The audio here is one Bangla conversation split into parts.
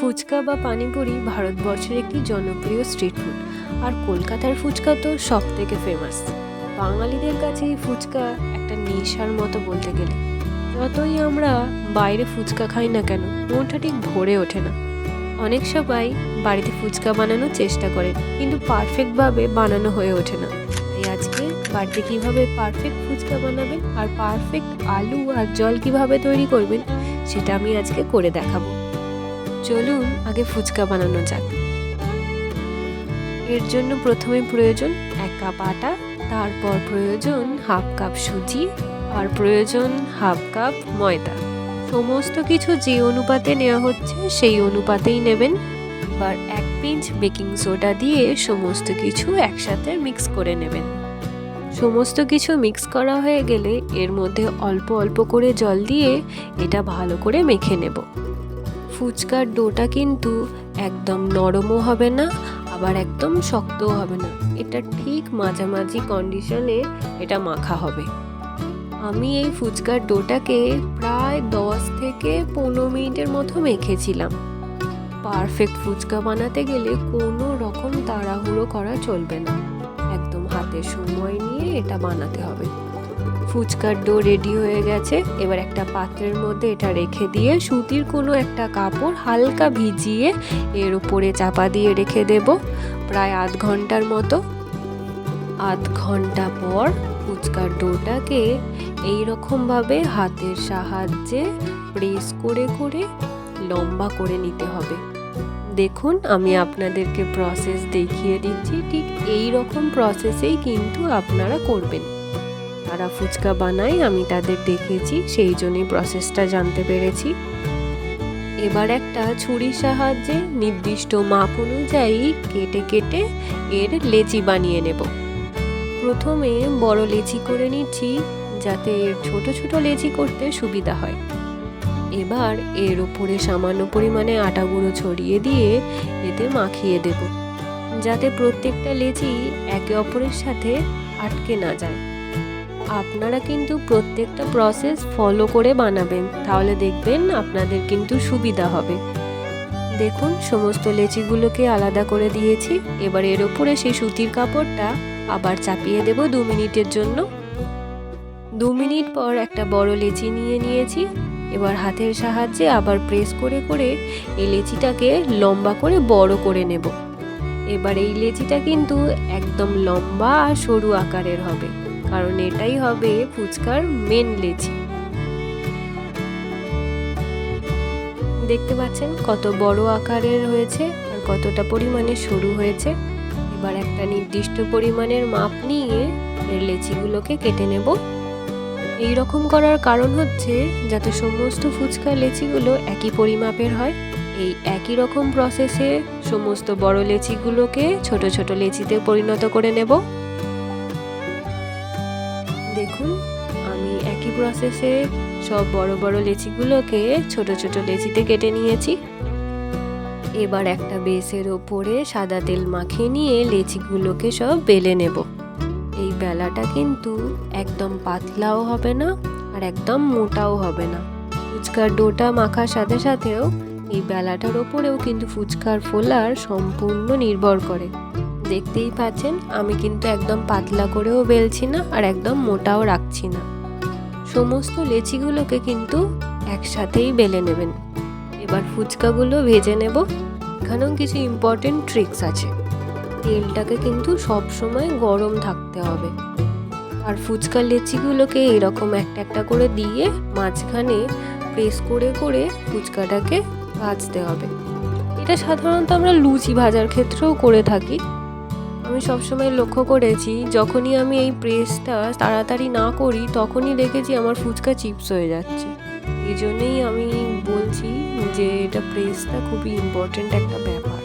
ফুচকা বা পানিপুরি ভারতবর্ষের একটি জনপ্রিয় স্ট্রিট ফুড আর কলকাতার ফুচকা তো সব থেকে ফেমাস বাঙালিদের কাছে ফুচকা একটা নেশার মতো বলতে গেলে। যতই আমরা বাইরে ফুচকা খাই না কেন, মনটা ঠিক ভরে ওঠে না। অনেক সবাই বাড়িতে ফুচকা বানানোর চেষ্টা করে, কিন্তু পারফেক্টভাবে বানানো হয়ে ওঠে না। তাই আজকে বাড়িতে কীভাবে পারফেক্ট ফুচকা বানাবেন আর পারফেক্ট আলু আর জল কীভাবে তৈরি করবেন, সেটা আমি আজকে করে দেখাবো। চলুন আগে ফুচকা বানানো যাক। এর জন্য প্রথমে প্রয়োজন এক কাপ আটা, তারপর প্রয়োজন হাফ কাপ সুজি, আর প্রয়োজন হাফ কাপ ময়দা। সমস্ত কিছু যে অনুপাতে নেওয়া হচ্ছে সেই অনুপাতেই নেবেন। এবার এক পিঞ্চ বেকিং সোডা দিয়ে সমস্ত কিছু একসাথে মিক্স করে নেবেন। সমস্ত কিছু মিক্স করা হয়ে গেলে এর মধ্যে অল্প অল্প করে জল দিয়ে এটা ভালো করে মেখে নেব। ফুচকার ডোটা কিন্তু একদম নরমও হবে না, আবার একদম শক্তও হবে না। এটা ঠিক মাঝামাঝি কন্ডিশনে এটা মাখা হবে। আমি এই ফুচকার ডোটাকে প্রায় দশ থেকে পনেরো মিনিটের মতো মেখেছিলাম। পারফেক্ট ফুচকা বানাতে গেলে কোনো রকম তাড়াহুড়ো করা চলবে না। একদম হাতে সময় নিয়ে এটা বানাতে হবে। ফুচকার ডো রেডি হয়ে গেছে। এবার একটা পাত্রের মধ্যে এটা রেখে দিয়ে সুতির কোনো একটা কাপড় হালকা ভিজিয়ে এর উপরে চাপা দিয়ে রেখে দেব, প্রায় আধ ঘণ্টার মতো। আধ ঘণ্টা পর ফুচকার ডোটাকে এই রকমভাবে হাতের সাহায্যে প্রেস করে করে লম্বা করে নিতে হবে। দেখুন, আমি আপনাদেরকে প্রসেস দেখিয়ে দিচ্ছি। ঠিক এই রকম প্রসেসেই কিন্তু আপনারা করবেন। তারা ফুচকা বানায়, আমি তাদের দেখেছি, সেই জন্যই প্রসেসটা জানতে পেরেছি। এবার একটা ছুরির সাহায্যে নির্দিষ্ট মাপ অনুযায়ী কেটে কেটে এর লেচি বানিয়ে নেব। প্রথমে বড় লেচি করে নিচ্ছি, যাতে এর ছোট ছোট লেচি করতে সুবিধা হয়। এবার এর উপরে সামান্য পরিমাণে আটা গুঁড়ো ছড়িয়ে দিয়ে এতে মাখিয়ে দেব, যাতে প্রত্যেকটা লেচি একে অপরের সাথে আটকে না যায়। আপনারা কিন্তু প্রত্যেকটা প্রসেস ফলো করে বানাবেন। তাহলে দেখবেন আপনাদের কিন্তু সুবিধা হবে। দেখুন, সমস্ত লেচিগুলোকে আলাদা করে দিয়েছি। এবার এর উপরে সেই সুতির কাপড়টা আবার চাপিয়ে দেব দু মিনিটের জন্য। দু মিনিট পর একটা বড় লেচি নিয়ে নিয়েছি। এবার হাতের সাহায্যে আবার প্রেস করে করে এই লেচিটাকে লম্বা করে বড় করে নেব। এবার এই লেচিটা কিন্তু একদম লম্বা আর সরু আকারের হবে। কারণ এটাই হবে ফুচকার মেন লেচি। দেখতে পাচ্ছেন কত বড় আকারের হয়েছে আর কতটা পরিমাণে সরু হয়েছে। এবার একটা নির্দিষ্ট পরিমাণের মাপ নিয়ে এর লেচিগুলোকে কেটে নেব। এই রকম করার কারণ হচ্ছে যাতে সমস্ত ফুচকা লেচিগুলো একই পরিমাপের হয়, এই একই রকম প্রসেসে সমস্ত বড় লেচিগুলোকে ছোট ছোট লেচিতে পরিণত করে নেব। দেখুন, আমি একই প্রসেসে সব বড় বড় লেচিগুলোকে ছোট ছোট লেচিতে কেটে নিয়েছি। এবার একটা বেসের ওপরে সাদা তেল মাখিয়ে নিয়ে লেচিগুলোকে সব বেলে নেব। এই বেলাটা কিন্তু একদম পাতলাও হবে না আর একদম মোটাও হবে না। ফুচকার ডোটা মাখার সাথে সাথেও এই বেলাটার ওপরেও কিন্তু ফুচকার ফোলার সম্পূর্ণ নির্ভর করে। দেখতেই পাচ্ছেন, আমি কিন্তু একদম পাতলা করেও বেলছি না আর একদম মোটাও রাখছি না। সমস্ত লেচিগুলোকে কিন্তু একসাথেই বেলে নেবেন। এবার ফুচকাগুলো ভেজে নেব। এখানেও কিছু ইম্পর্টেন্ট ট্রিক্স আছে। তেলটাকে কিন্তু সব সময় গরম থাকতে হবে। আর ফুচকা লেচিগুলোকে এরকম একটা একটা করে দিয়ে মাঝখানে প্রেস করে করে ফুচকাটাকে ভাজতে হবে। এটা সাধারণত আমরা লুচি ভাজার ক্ষেত্রেও করে থাকি। আমি সবসময় লক্ষ্য করেছি, যখনই আমি এই প্রেসটা তাড়াতাড়ি না করি, তখনই দেখেছি আমার ফুচকা চিপস হয়ে যাচ্ছে। এই জন্যেই আমি বলছি যে, এটা প্রেসটা খুবই ইম্পর্ট্যান্ট একটা ব্যাপার।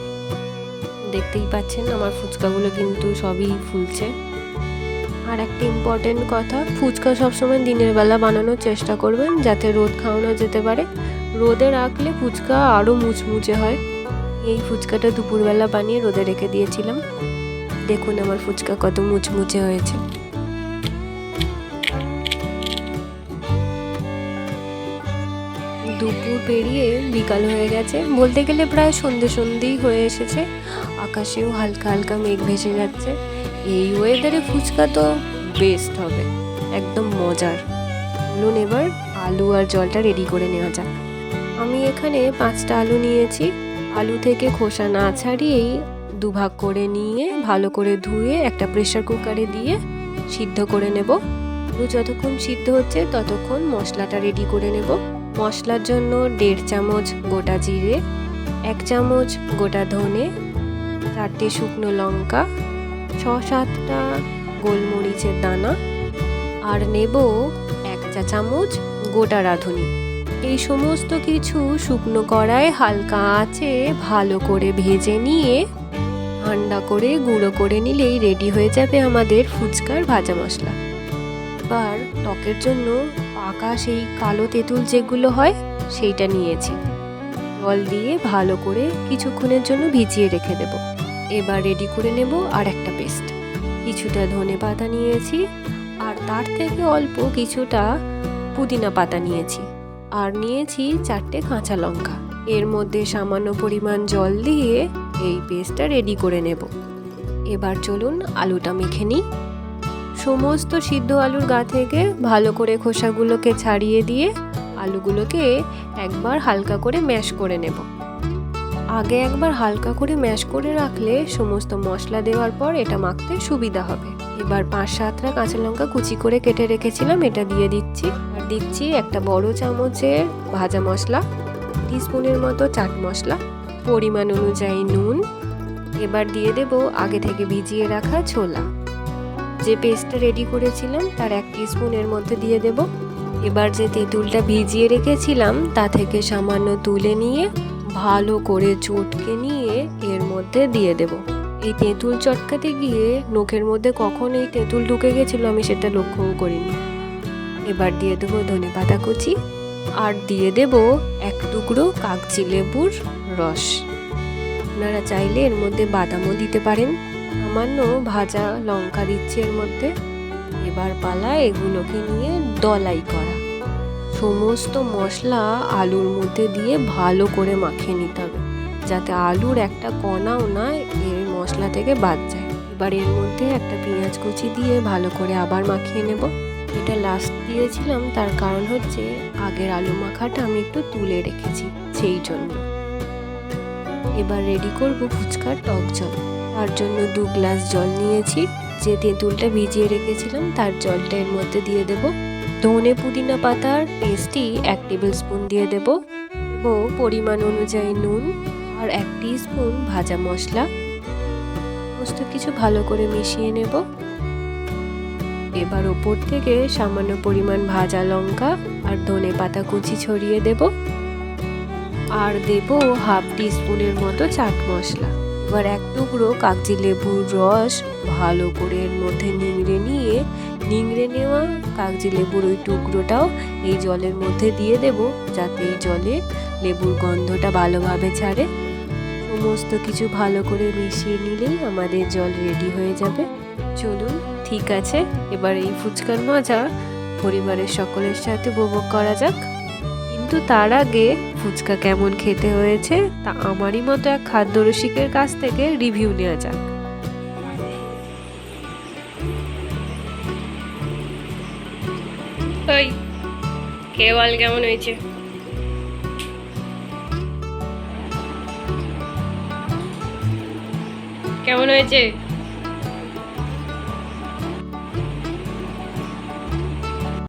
দেখতেই পাচ্ছেন, আমার ফুচকাগুলো কিন্তু সবই ফুলছে। আর একটা ইম্পর্টেন্ট কথা, ফুচকা সবসময় দিনের বেলা বানানোর চেষ্টা করবেন, যাতে রোদ খাওয়ানো যেতে পারে। রোদে রাখলে ফুচকা আরও মুচমুচে হয়। এই ফুচকাটা দুপুরবেলা বানিয়ে রোদে রেখে দিয়েছিলাম। দেখুন আমার ফুচকা কত মুচমুচে হয়েছে। দুপুর পেরিয়ে বিকাল হয়ে গেছে। বলতে গেলে প্রায় সন্ধে সন্ধেই হয়ে এসেছে। আকাশেও হালকা হালকা মেঘ ভেসে যাচ্ছে। এই ওয়েদারে ফুচকা তো বেস্ট হবে। একদম মজার। চলুন এবার আলু আর জলটা রেডি করে নেওয়া যাক। আমি এখানে পাঁচটা আলু নিয়েছি। আলু থেকে খোসা না ছাড়িয়েই দুভাগ করে নিয়ে ভালো করে ধুয়ে একটা প্রেশার কুকারে দিয়ে সিদ্ধ করে নেব। আলু যতক্ষণ সিদ্ধ হচ্ছে ততক্ষণ মশলাটা রেডি করে নেব। মশলার জন্য দেড় চামচ গোটা জিরে, এক চামচ গোটা ধনে, চারটে শুকনো লঙ্কা ছ সাতটা গোলমরিচের দানা আর নেব এক চা চামচ গোটা রাঁধুনি। এই সমস্ত কিছু শুকনো কড়ায় হালকা আঁচে ভালো করে ভেজে নিয়ে ঠান্ডা করে, গুঁড়ো করে নিলেই রেডি হয়ে যাবে আমাদের ফুচকার ভাজা মশলা। এবার টকের জন্য পাকা সেই কালো তেঁতুল যেগুলো হয়, সেইটা নিয়েছি। জল দিয়ে ভালো করে কিছুক্ষণের জন্য ভিজিয়ে রেখে দেব। এবার রেডি করে নেব আর একটা পেস্ট কিছুটা ধনে পাতা নিয়েছি, আর তার থেকে অল্প কিছুটা পুদিনা পাতা নিয়েছি। আর নিয়েছি চারটে কাঁচা লঙ্কা। এর মধ্যে সামান্য পরিমাণ জল দিয়ে এই পেস্টটা রেডি করে নেব। এবার চলুন আলুটা মেখে নিই। সমস্ত সিদ্ধ আলুর গা থেকে ভালো করে খোসাগুলোকে ছাড়িয়ে দিয়ে আলুগুলোকে একবার হালকা করে ম্যাশ করে নেব। আগে একবার হালকা করে ম্যাশ করে রাখলে সমস্ত মশলা দেওয়ার পর এটা মাখতে সুবিধা হবে। এবার পাঁচ সাতটা কাঁচা লঙ্কা কুচি করে কেটে রেখেছিলাম, এটা দিয়ে দিচ্ছি। আর দিচ্ছি একটা বড় চামচের ভাজা মশলা টিস্পুনের মতো চাট মশলা। পরিমাণ অনুযায়ী নুন, এবার দিয়ে দেব আগে থেকে ভিজিয়ে রাখা ছোলা। যে পেস্টটা রেডি করেছিলাম, তার এক স্পুনের মধ্যে দিয়ে দেব। এবার যে তেঁতুলটা ভিজিয়ে রেখেছিলাম, তা থেকে সামান্য তুলে নিয়ে, ভালো করে চটকে নিয়ে এর মধ্যে দিয়ে দেব। এই তেঁতুল চটকাতে গিয়ে নখের মধ্যে কখন এই তেঁতুল ঢুকে গেছিল আমি সেটা লক্ষ্যও করিনি। এবার দিয়ে দেবো ধনে পাতা কুচি, আর দিয়ে দেব এক টুকরো কাগজি লেবুর রস। আপনারা চাইলে এর মধ্যে বাদামও দিতে পারেন। সামান্য ভাজা লঙ্কা দিচ্ছি এর মধ্যে। এবার পালা এগুলোকে নিয়ে দলাই করা। সমস্ত মশলা আলুর মধ্যে দিয়ে ভালো করে মাখিয়ে নিতে হবে। যাতে আলুর একটা কণাও না এর মশলা থেকে বাদ যায়। এবার এর মধ্যে একটা পেঁয়াজ কুচি দিয়ে ভালো করে আবার মাখিয়ে নেব। এটা লাস্ট দিয়েছিলাম। তার কারণ হচ্ছে আগের আলু মাখাটা আমি একটু তুলে রেখেছি। সেই জন্য। এবার রেডি করব ফুচকার টক জল। তার জন্য দু গ্লাস জল নিয়েছি। যে তেঁতুলটা ভিজিয়ে রেখেছিলাম, তার জলটা এর মধ্যে দিয়ে দেব। ধনে পুদিনা পাতার পেস্টটি এক টেবিল স্পুন দিয়ে দেব। এবং পরিমাণ অনুযায়ী নুন আর এক স্পুন ভাজা মশলা। সমস্ত কিছু ভালো করে মিশিয়ে নেব। এবার ওপর থেকে সামান্য পরিমাণ ভাজা লঙ্কা আর ধনে পাতা কুচি ছড়িয়ে দেব। আর দেব হাফ স্পুনের মতো চাট মশলা। এবার এক টুকরো কাগজি লেবুর রস ভালো করে এর মধ্যে নিংড়ে নিয়ে, নিংড়ে নেওয়া কাগজি লেবুর ওই টুকরোটাও এই জলের মধ্যে দিয়ে দেব, যাতে এই জলে লেবুর গন্ধটা ভালোভাবে ছাড়ে। সমস্ত কিছু ভালো করে মিশিয়ে নিলেই আমাদের জল রেডি হয়ে যাবে। চলুন, ঠিক আছে, এবার এই ফুচকার মজা পরিবারের সকলের সাথে উপভোগ করা যাক। কিন্তু তার আগে ফুচকা কেমন খেতে হয়েছে তা আমারই মতো এক খাদ্য রসিকের কাছ থেকে রিভিউ নেওয়া যাক। ওই কে বল কেমন হয়েছে? কেমন হয়েছে?